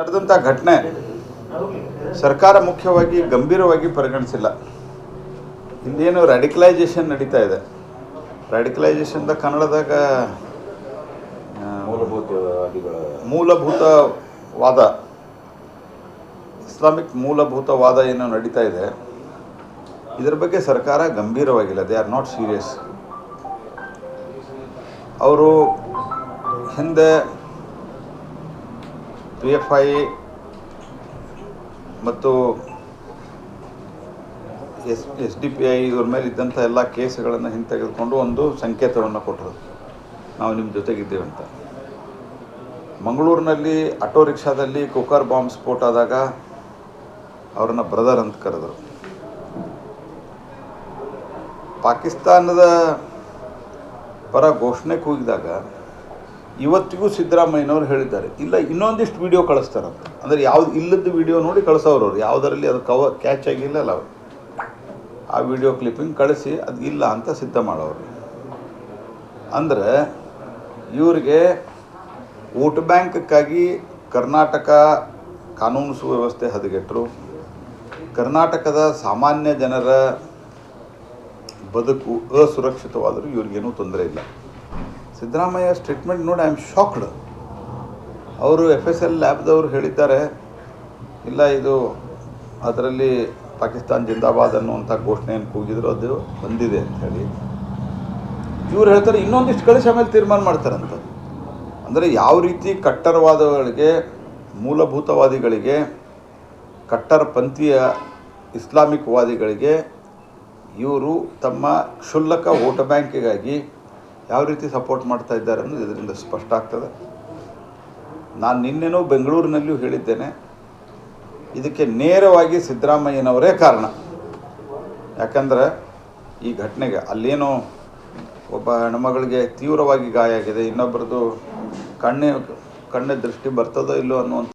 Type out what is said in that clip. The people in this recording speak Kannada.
ನಡೆದಂಥ ಘಟನೆ ಸರ್ಕಾರ ಮುಖ್ಯವಾಗಿ ಗಂಭೀರವಾಗಿ ಪರಿಗಣಿಸಿಲ್ಲ. ಇಲ್ಲೇನು ರ್ಯಾಡಿಕಲೈಸೇಷನ್ ನಡೀತಾ ಇದೆ. ರ್ಯಾಡಿಕಲೈಸೇಷನ್ದ ಕನ್ನಡದಾಗ ಮೂಲಭೂತವಾದ ಇಸ್ಲಾಮಿಕ್ ಮೂಲಭೂತವಾದ ಏನು ನಡೀತಾ ಇದೆ. ಇದರ ಬಗ್ಗೆ ಸರ್ಕಾರ ಗಂಭೀರವಾಗಿಲ್ಲ. ದೇ ಆರ್ ನಾಟ್ ಸೀರಿಯಸ್ ಅವರು ಹಿಂದೆ ಪಿ ಎಫ್ ಐ ಮತ್ತು S S D P I ಇವ್ರ ಮೇಲೆ ಇದ್ದಂಥ ಎಲ್ಲ ಕೇಸ್ಗಳನ್ನು ಹಿಂತೆಗೆದುಕೊಂಡು ಒಂದು ಸಂಕೇತವನ್ನು ಕೊಟ್ಟರು. ನಾವು ನಿಮ್ಮ ಜೊತೆಗಿದ್ದೇವೆ ಅಂತ. ಮಂಗಳೂರಿನಲ್ಲಿ ಆಟೋ ರಿಕ್ಷಾದಲ್ಲಿ ಕುಕ್ಕರ್ ಬಾಂಬ್ ಸ್ಫೋಟ ಆದಾಗ ಅವ್ರನ್ನ ಬ್ರದರ್ ಅಂತ ಕರೆದರು. ಪಾಕಿಸ್ತಾನದ ಪರ ಘೋಷಣೆ ಕೂಗಿದಾಗ ಇವತ್ತಿಗೂ ಸಿದ್ದರಾಮಯ್ಯನವರು ಹೇಳಿದ್ದಾರೆ. ಇಲ್ಲ, ಇನ್ನೊಂದಿಷ್ಟು ವಿಡಿಯೋ ಕಳಿಸ್ತಾರಂತ ಅಂದರೆ ಯಾವ್ದು ಇಲ್ಲದ ವಿಡಿಯೋ ನೋಡಿ ಕಳಿಸೋರು ಅವ್ರು. ಯಾವುದರಲ್ಲಿ ಅದು ಕವರ್ ಕ್ಯಾಚ್ ಆಗಿಲ್ಲಲ್ಲ ಅವರು. ಆ ವಿಡಿಯೋ ಕ್ಲಿಪ್ಪಿಂಗ್ ಕಳಿಸಿ, ಅದು ಇಲ್ಲ ಅಂತ ಸಿದ್ಧ ಮಾಡೋರು. ಅಂದರೆ ಇವರಿಗೆ ವೋಟ್ ಬ್ಯಾಂಕ್ಕ್ಕಾಗಿ ಕರ್ನಾಟಕ ಕಾನೂನು ಸುವ್ಯವಸ್ಥೆ ಹದಗೆಟ್ಟರು ಕರ್ನಾಟಕದ ಸಾಮಾನ್ಯ ಜನರ ಬದುಕು ಅಸುರಕ್ಷಿತವಾದರೂ ಇವ್ರಿಗೇನೂ ತೊಂದರೆ ಇಲ್ಲ. ಸಿದ್ದರಾಮಯ್ಯ ಸ್ಟೇಟ್ಮೆಂಟ್ ನೋಡಿ ಐ ಆಮ್ ಶಾಕ್ಡ್ ಅವರು ಎಫ್ ಎಸ್ ಎಲ್ ಲ್ಯಾಬ್ದವ್ರು ಹೇಳಿದ್ದಾರೆ, ಇಲ್ಲ, ಇದು ಅದರಲ್ಲಿ ಪಾಕಿಸ್ತಾನ್ ಜಿಂದಾಬಾದ್ ಅನ್ನುವಂಥ ಘೋಷಣೆಯನ್ನು ಕೂಗಿದ್ರು, ಅದು ಬಂದಿದೆ ಅಂತ ಹೇಳಿ. ಇವ್ರು ಹೇಳ್ತಾರೆ, ಇನ್ನೊಂದಿಷ್ಟು ಕಳಿಸಿ ಆಮೇಲೆ ತೀರ್ಮಾನ ಮಾಡ್ತಾರಂತ ಅಂದರೆ ಯಾವ ರೀತಿ ಕಟ್ಟರವಾದಗಳಿಗೆ, ಮೂಲಭೂತವಾದಿಗಳಿಗೆ ಕಟ್ಟರಪಂಥೀಯ ಇಸ್ಲಾಮಿಕ್ ವಾದಿಗಳಿಗೆ ಇವರು ತಮ್ಮ ಕ್ಷುಲ್ಲಕ ವೋಟ್ ಬ್ಯಾಂಕಿಗಾಗಿ ಯಾವ ರೀತಿ ಸಪೋರ್ಟ್ ಮಾಡ್ತಾ ಇದ್ದಾರೆ ಅನ್ನೋದು ಇದರಿಂದ ಸ್ಪಷ್ಟ ಆಗ್ತದೆ. ನಾನು ನಿನ್ನೆನೂ ಬೆಂಗಳೂರಿನಲ್ಲಿಯೂ ಹೇಳಿದ್ದೇನೆ, ಇದಕ್ಕೆ ನೇರವಾಗಿ ಸಿದ್ದರಾಮಯ್ಯನವರೇ ಕಾರಣ. ಯಾಕಂದ್ರೆ ಈ ಘಟನೆಗೆ ಅಲ್ಲೇನೋ ಒಬ್ಬ ಹೆಣ್ಮಗಳಿಗೆ ತೀವ್ರವಾಗಿ ಗಾಯ ಆಗಿದೆ ಇನ್ನೊಬ್ಬರದು ಕಣ್ಣೆ, ಕಣ್ಣ ದೃಷ್ಟಿ ಬರ್ತದೋ ಇಲ್ಲೋ ಅನ್ನುವಂಥ